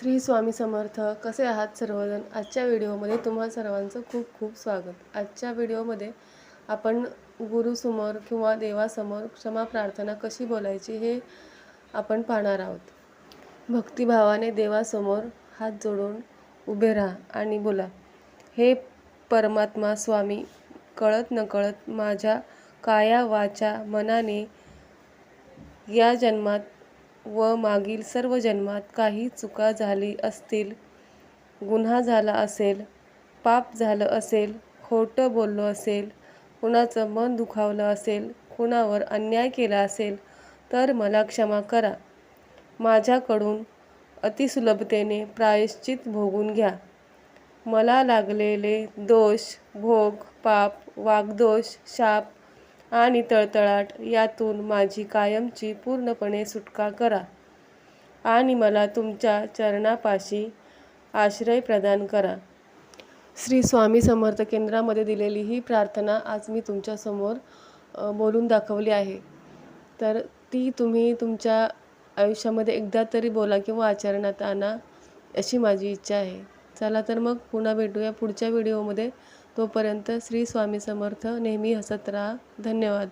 श्री स्वामी समर्थ. कसे आहात सर्वजण? आजच्या व्हिडिओमध्ये तुम्हा सर्वांचं खूप खूप स्वागत. आजच्या व्हिडिओमध्ये आपण गुरुसमोर किंवा देवासमोर क्षमा प्रार्थना कशी बोलायची हे आपण पाहणार आहोत. भक्तिभावाने देवासमोर हात जोडून उभे राहा आणि बोला हे परमात्मा स्वामी कळत नकळत माझ्या काया वाचा मनाने या जन्मात व मागील सर्व जन्मात काही चुका झाली असतील गुन्हा झाला असेल पाप झालं असेल खोटं बोललो असेल कुणाचं मन दुखावलं असेल कुणावर अन्याय केला असेल तर मला क्षमा करा. माझ्याकडून अतिसुलभतेने प्रायश्चित भोगून घ्या. मला लागलेले दोष भोग पाप वागदोष शाप आणि तळतळाट यातून माझी कायमची पूर्णपणे सुटका करा. आणि मला तुमच्या चरणापाशी आश्रय प्रदान करा. श्री स्वामी समर्थ केंद्रामध्ये दिलेली ही प्रार्थना आज मी तुमच्यासमोर बोलून दाखवली आहे. तर ती तुम्ही तुमच्या आयुष्यामध्ये एकदा तरी बोला किंवा आचरणात आणा अशी माझी इच्छा आहे. चला तर मग पुन्हा भेटूया पुढच्या व्हिडिओमध्ये. तोपर्यंत श्री स्वामी समर्थ नेहमी हसत राहा. धन्यवाद.